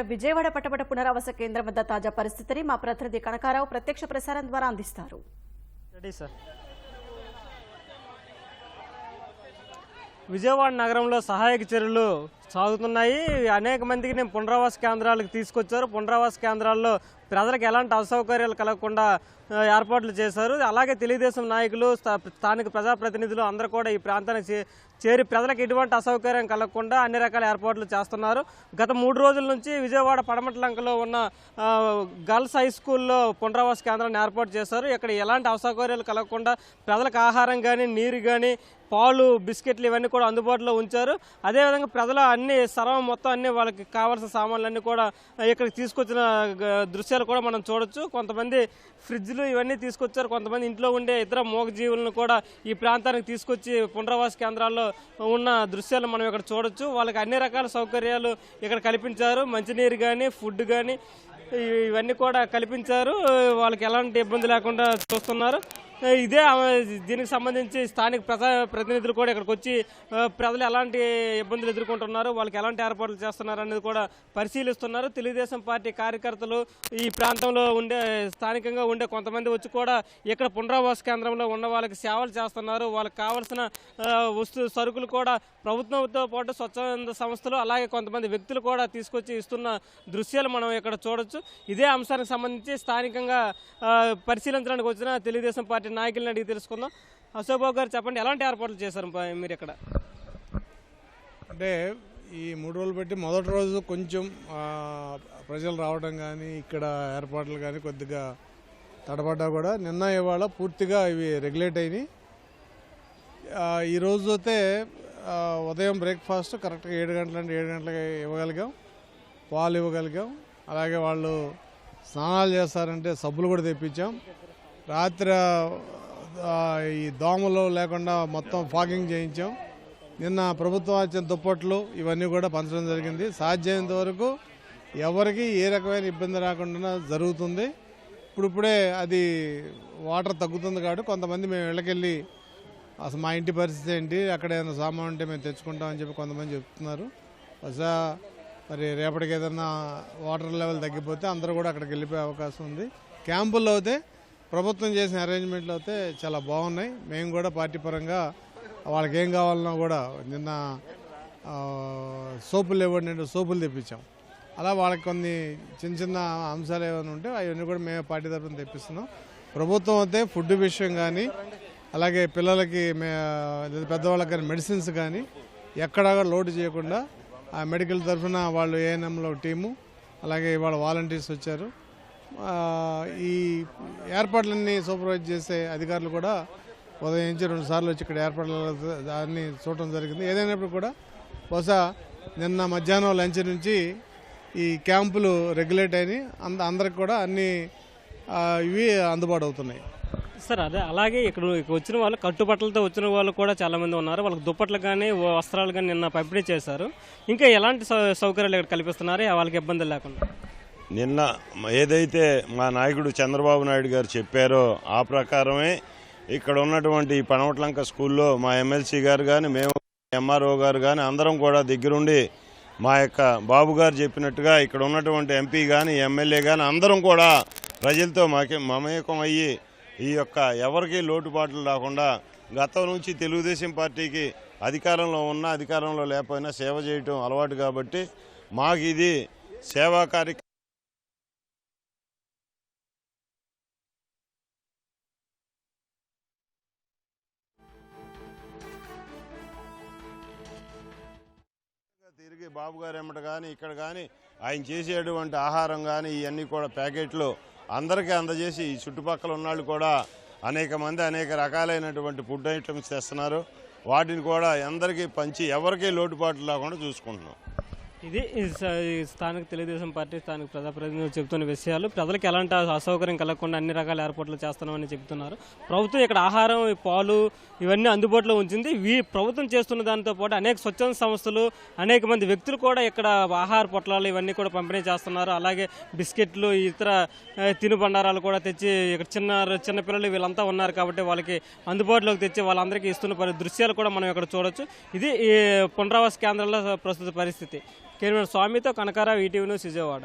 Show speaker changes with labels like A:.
A: విజయవాడ పట్టపట పునరావాస కేంద్రం వద్ద తాజా పరిస్థితిని మా ప్రతినిధి కనకారావు ప్రత్యక్ష ప్రసారం ద్వారా అందిస్తారు.
B: విజయవాడ నగరంలో సహాయక చర్యలు సాగుతున్నాయి. అనేక మందికి నేను పునరావాస కేంద్రాలకు తీసుకొచ్చారు. పునరావాస కేంద్రాల్లో ప్రజలకు ఎలాంటి అసౌకర్యాలు కలగకుండా ఏర్పాట్లు చేశారు. అలాగే తెలుగుదేశం నాయకులు స్థా- స్థానిక ప్రజాప్రతినిధులు అందరూ కూడా ఈ ప్రాంతానికి చే- చేరి ప్రజలకు ఎటువంటి అసౌకర్యం కలగకుండా అన్ని రకాల ఏర్పాట్లు చేస్తున్నారు. గత మూడు రోజుల నుంచి విజయవాడ పడమట్లంకలో ఉన్న గర్ల్స్ హై స్కూల్లో పునరావాస కేంద్రాన్ని ఏర్పాటు చేశారు. ఇక్కడ ఎలాంటి అసౌకర్యాలు కలగకుండా ప్రజలకు ఆహారం కానీ నీరు కానీ పాలు బిస్కెట్లు ఇవన్నీ కూడా అందుబాటులో ఉంచారు. అదేవిధంగా ప్రజలు అన్ని సర్వం మొత్తం అన్ని వాళ్ళకి కావాల్సిన సామాన్లన్నీ కూడా ఇక్కడికి తీసుకొచ్చిన దృశ్యాలు దృశ్యాలు కూడా మనం చూడొచ్చు. కొంతమంది ఫ్రిడ్జ్లు ఇవన్నీ తీసుకొచ్చారు. కొంతమంది ఇంట్లో ఉండే ఇతర మూగజీవులను కూడా ఈ ప్రాంతానికి తీసుకొచ్చి పునరావాస కేంద్రాల్లో ఉన్న దృశ్యాలు మనం ఇక్కడ చూడొచ్చు. వాళ్ళకి అన్ని రకాల సౌకర్యాలు ఇక్కడ కల్పించారు. మంచినీరు కానీ ఫుడ్ కానీ ఇవన్నీ కూడా కల్పించారు. వాళ్ళకి ఎలాంటి ఇబ్బంది లేకుండా చూస్తున్నారు. ఇదే దీనికి సంబంధించి స్థానిక ప్రజా ప్రతినిధులు కూడా ఇక్కడికి వచ్చి ప్రజలు ఎలాంటి ఇబ్బందులు ఎదుర్కొంటున్నారు వాళ్ళకి ఎలాంటి ఏర్పాట్లు చేస్తున్నారు అనేది కూడా పరిశీలిస్తున్నారు. తెలుగుదేశం పార్టీ కార్యకర్తలు ఈ ప్రాంతంలో ఉండే స్థానికంగా ఉండే కొంతమంది వచ్చి కూడా ఇక్కడ పునరావాస కేంద్రంలో ఉన్న వాళ్ళకి సేవలు చేస్తున్నారు. వాళ్ళకి కావాల్సిన వస్తు సరుకులు కూడా ప్రభుత్వంతో పాటు స్వచ్ఛంద సంస్థలు అలాగే కొంతమంది వ్యక్తులు కూడా తీసుకొచ్చి ఇస్తున్న దృశ్యాలు మనం ఇక్కడ చూడొచ్చు. ఇదే అంశానికి సంబంధించి స్థానికంగా పరిశీలించడానికి వచ్చిన తెలుగుదేశం పార్టీ నాయకులను అడిగి తెలుసుకుందాం. అశోక్ బాబు గారు చెప్పండి ఎలాంటి ఏర్పాట్లు చేశారు మీరు ఇక్కడ?
C: అంటే ఈ మూడు రోజులు పెట్టి మొదటి రోజు కొంచెం ప్రజలు రావడం కానీ ఇక్కడ ఏర్పాట్లు కానీ కొద్దిగా తడబడ్డా కూడా. నిన్న ఇవాళ పూర్తిగా ఇవి రెగ్యులేట్ అయినాయి. ఈరోజు ఈ అయితే ఉదయం బ్రేక్ఫాస్ట్ కరెక్ట్గా ఏడు గంటలంటే ఏడు గంటలకి ఇవ్వగలిగాం. పాలు ఇవ్వగలిగాం. అలాగే వాళ్ళు స్నానాలు చేస్తారంటే సబ్బులు కూడా తెప్పించాం. రాత్రి ఈ దోమలు లేకుండా మొత్తం ఫాగింగ్ చేయించాం. నిన్న ప్రభుత్వం వచ్చిన దుప్పట్లు ఇవన్నీ కూడా పంచడం జరిగింది. సాధ్యమైనంత వరకు ఎవరికి ఏ రకమైన ఇబ్బంది రాకుండా జరుగుతుంది. ఇప్పుడిప్పుడే అది వాటర్ తగ్గుతుంది కాబట్టి కొంతమంది మేము ఇళ్ళకెళ్ళి అసలు మా ఇంటి పరిస్థితి ఏంటి అక్కడ ఏదైనా సామాన్ ఉంటే మేము తెచ్చుకుంటామని చెప్పి కొంతమంది చెప్తున్నారు. బహుశా మరి రేపటికి ఏదైనా వాటర్ లెవెల్ తగ్గిపోతే అందరూ కూడా అక్కడికి వెళ్ళిపోయే అవకాశం ఉంది. క్యాంపుల్లో అయితే ప్రభుత్వం చేసిన అరేంజ్మెంట్లు అయితే చాలా బాగున్నాయి. మేము కూడా పార్టీ పరంగా వాళ్ళకి ఏం కావాలన్నా కూడా నిన్న సోపులు ఇవ్వండి సోపులు తెప్పించాం. అలా వాళ్ళకి కొన్ని చిన్న చిన్న అంశాలు ఏమైనా ఉంటే అవన్నీ కూడా మేము పార్టీ తరఫున తెప్పిస్తున్నాం. ప్రభుత్వం అయితే ఫుడ్ విషయం కానీ అలాగే పిల్లలకి పెద్దవాళ్ళకి కానీ మెడిసిన్స్ కానీ ఎక్కడా లోటు చేయకుండా ఆ మెడికల్ తరఫున వాళ్ళు ఏఎన్ఎంలో టీము అలాగే ఇవాళ వాలంటీర్స్ వచ్చారు. ఈ ఏర్పాట్లన్నీ సూపర్వైజ్ చేసే అధికారులు కూడా ఉదయం నుంచి రెండు సార్లు వచ్చి ఇక్కడ ఏర్పాట్లు దాన్ని చూడటం జరిగింది. ఏదైనప్పుడు కూడా బహుశా నిన్న మధ్యాహ్నం లంచ్ నుంచి ఈ క్యాంపులు రెగ్యులేట్ అయినాయి అంద అందరికి కూడా అన్ని ఇవి అందుబాటు అవుతున్నాయి
B: సార్ అదే అలాగే ఇక్కడ వచ్చిన వాళ్ళు కట్టుబట్టలతో వచ్చిన వాళ్ళు కూడా చాలామంది ఉన్నారు. వాళ్ళకి దుప్పట్లు కానీ వస్త్రాలు కానీ నిన్న పంపిణీ చేశారు. ఇంకా ఎలాంటి సౌ- సౌకర్యాలు ఇక్కడ కల్పిస్తున్నారు? వాళ్ళకి ఇబ్బందులు లేకుండా.
D: నిన్న ఏదైతే మా నాయకుడు చంద్రబాబు నాయుడు గారు చెప్పారో ఆ ప్రకారమే ఇక్కడ ఉన్నటువంటి పనవట్లంక స్కూల్లో మా ఎమ్మెల్సీ గారు కానీ మేము ఎంఆర్ఓ గారు కానీ అందరం కూడా దగ్గరుండి మా యొక్క బాబు గారు చెప్పినట్టుగా ఇక్కడ ఉన్నటువంటి ఎంపీ కానీ ఎమ్మెల్యే కానీ అందరం కూడా ప్రజలతో మాకే మమేకం అయ్యి ఈ యొక్క ఎవరికి లోటుపాట్లు రాకుండా గతం నుంచి తెలుగుదేశం పార్టీకి అధికారంలో ఉన్న అధికారంలో లేకపోయినా సేవ చేయటం అలవాటు కాబట్టి మాకు ఇది సేవా కార్యక్రమం బాబు గారు ఎమ్మట కానీ ఇక్కడ కానీ ఆయన చేసేటువంటి ఆహారం కానీ ఇవన్నీ కూడా ప్యాకెట్లు అందరికీ అందజేసి ఈ చుట్టుపక్కల ఉన్నవాళ్ళు కూడా అనేక మంది అనేక రకాలైనటువంటి ఫుడ్ ఐటమ్స్ తెస్తున్నారు. వాటిని కూడా అందరికీ పంచి ఎవరికీ లోటుపాట్లు లేకుండా చూసుకుంటున్నాం.
B: ఇది స్థానిక తెలుగుదేశం పార్టీ స్థానిక ప్రజాప్రతినిధులు చెబుతున్న విషయాలు. ప్రజలకు ఎలాంటి అసౌకర్యం కలగకుండా అన్ని రకాల ఏర్పాట్లు చేస్తున్నామని చెబుతున్నారు. ప్రభుత్వం ఇక్కడ ఆహారం పాలు ఇవన్నీ అందుబాటులో ఉంచింది. వీ ప్రభుత్వం చేస్తున్న దానితో పాటు అనేక స్వచ్ఛంద సంస్థలు అనేక మంది వ్యక్తులు కూడా ఇక్కడ ఆహార పొట్లాలు ఇవన్నీ కూడా పంపిణీ చేస్తున్నారు. అలాగే బిస్కెట్లు ఇతర తినుబండారాలు కూడా తెచ్చి ఇక్కడ చిన్న చిన్నపిల్లలు వీళ్ళంతా ఉన్నారు కాబట్టి వాళ్ళకి అందుబాటులోకి తెచ్చి వాళ్ళందరికీ ఇస్తున్న దృశ్యాలు కూడా మనం ఇక్కడ చూడొచ్చు. ఇది ఈ పునరావాస కేంద్రంలో ప్రస్తుత పరిస్థితి. కెమెరా స్వామితో కనకారావు ఈటీవీ న్యూస్ విజయవాడ